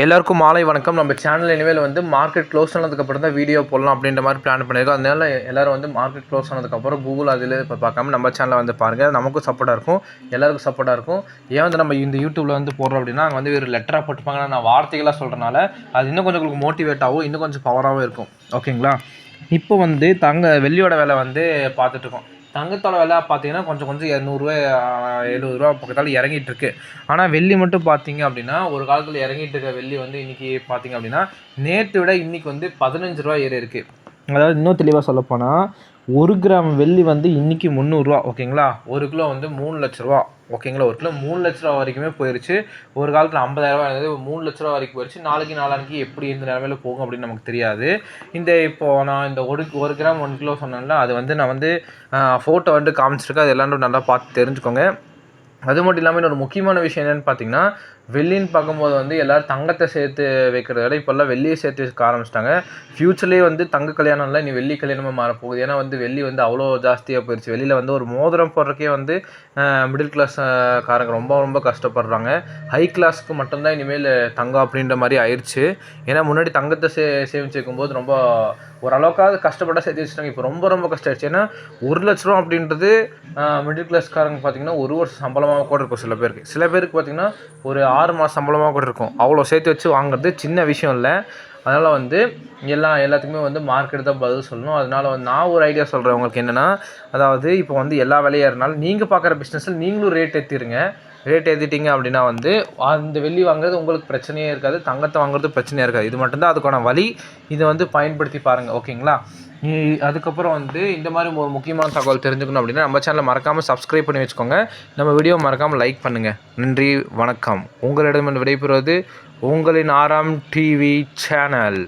எல்லாருக்கும் மாலை வணக்கம். நம்ம சேனல் இனிமேல் வந்து மார்க்கெட் க்ளோஸ் ஆனதுக்கப்புறம் தான் வீடியோ போடலாம் அப்படின்ற மாதிரி பிளான் பண்ணியிருக்கோம். அதனால எல்லோரும் வந்து மார்க்கெட் க்ளோஸ் ஆனதுக்கப்புறம் கூகுள் அதில் இப்போ பார்க்காம நம்ம சேனலை வந்து பாருங்கள் நமக்கும் சப்போர்ட்டாக இருக்கும். எல்லாருக்கும் சப்போர்ட்டாக இருக்கும். ஏன் வந்து நம்ம இந்த யூடியூப்பில் வந்து போடுறோம் அப்படின்னா அங்கே வந்து ஒரு லெட்டராக போட்டுப்பாங்க நான் வார்த்தைகளாக சொல்கிறனால அது இன்னும் கொஞ்சம் உங்களுக்கு மோட்டிவேட் ஆகும் இன்னும் கொஞ்சம் பவராகவும் இருக்கும். ஓகேங்களா இப்போ வந்து தங்க வெள்ளியோட வேலை வந்து பார்த்துட்ருக்கோம் தங்கத்தோட விலை பார்த்தீங்கன்னா கொஞ்சம் கொஞ்சம் இரநூறுவா எழுபது ரூபா பக்கத்தால் இறங்கிட்டு இருக்கு. ஆனால் வெள்ளி மட்டும் பார்த்தீங்க அப்படின்னா ஒரு காலத்தில் இறங்கிட்டு இருக்க வெள்ளி வந்து இன்றைக்கி பார்த்தீங்க அப்படின்னா நேற்று விட இன்றைக்கி வந்து பதினஞ்சு ரூபா ஏறி இருக்குது அதாவது இன்னும் தெளிவாக சொல்லப்போனால் ஒரு கிராம் வெள்ளி வந்து இன்னைக்கு முந்நூறுரூவா ஓகேங்களா? ஒரு கிலோ வந்து மூணு லட்ச ரூபா ஓகேங்களா? ஒரு கிலோ மூணு லட்ச ரூபா வரைக்குமே போயிருச்சு. ஒரு காலத்தில் ஐம்பதாயிரரூவா இருந்தது மூணு லட்ச ரூபா வரைக்கும் போயிடுச்சு நாளைக்கு நாளானிக்கு எப்படி எந்த நிலமையில போகும் அப்படின்னு நமக்கு தெரியாது. இந்த இப்போது நான் இந்த ஒரு ஒரு கிராம் ஒன் கிலோ சொன்னேன்ல அது வந்து நான் வந்து ஃபோட்டோ வந்து காமிச்சிருக்கேன். அது எல்லாரும் நல்லா பார்த்து தெரிஞ்சுக்கோங்க. அது மட்டும் இல்லாமல் இன்னொரு முக்கியமான விஷயம் என்னென்னு பார்த்தீங்கன்னா வெள்ளின்னு பார்க்கும்போது வந்து எல்லோரும் தங்கத்தை சேர்த்து வைக்கிறத விட இப்போல்லாம் வெள்ளியை சேர்த்து வைக்க ஆரம்பிச்சிட்டாங்க. ஃப்யூச்சர்லேயே வந்து தங்க கல்யாணம் இல்லை நீ வெள்ளி கல்யாணமாக மாறப்போகுது. ஏன்னா வந்து வெள்ளி வந்து அவ்வளோ ஜாஸ்தியாக போயிடுச்சு வெளியில் வந்து ஒரு மோதிரம் போடுறக்கே வந்து மிடில் கிளாஸ் காரங்க ரொம்ப ரொம்ப கஷ்டப்படுறாங்க. ஹை கிளாஸ்க்கு மட்டும்தான் இனிமேல் தங்கம் அப்படின்ற மாதிரி ஆயிடுச்சு ஏன்னா முன்னாடி தங்கத்தை சே சேமிச்சு வைக்கும்போது ரொம்ப ஓரளவுக்காவது கஷ்டப்பட்டால் சேர்த்து வச்சுட்டாங்க. இப்போ ரொம்ப ரொம்ப கஷ்டம் ஆயிடுச்சு ஏன்னா ஒரு லட்ச ரூபா அப்படின்றது மிடில் கிளாஸ்காரங்க பார்த்தீங்கன்னா ஒரு வருஷம் சம்பளமாக கூட இருக்கும் சில பேருக்கு. சில பேருக்கு பார்த்தீங்கன்னா ஒரு ஆறு மாதம் சம்பளமாக கூட இருக்கும். அவ்வளோ சேர்த்து வச்சு வாங்குறது சின்ன விஷயம் இல்லை. அதனால் வந்து எல்லா எல்லாத்துக்குமே வந்து மார்க் எடுத்தால் பதில் சொல்லணும். அதனால் வந்து நான் ஒரு ஐடியா சொல்கிறேன் உங்களுக்கு என்னென்னா அதாவது இப்போ வந்து எல்லா விலையும் இருந்தாலும் நீங்கள் பார்க்குற பிஸ்னஸில் நீங்களும் ரேட் ஏற்றிடுங்க ரேட் ஏற்றிட்டீங்க அப்படின்னா வந்து அந்த வெள்ளி வாங்குறது உங்களுக்கு பிரச்சனையே இருக்காது தங்கத்தை வாங்குறது பிரச்சனையாக இருக்காது. இது மட்டும்தான் அதுக்கான வழி. இதை வந்து பயன்படுத்தி பாருங்கள் ஓகேங்களா? அதுக்கப்புறம் வந்து இந்த மாதிரி ஒரு முக்கியமான தகவல் தெரிஞ்சுக்கணும் அப்படின்னா நம்ம சேனலை மறக்காமல் சப்ஸ்கிரைப் பண்ணி வச்சுக்கோங்க. நம்ம வீடியோ மறக்காமல் லைக் பண்ணுங்கள் நன்றி வணக்கம். உங்களிடம் விடைபெறுவது உங்களின் ஆறாம் டிவி சேனல்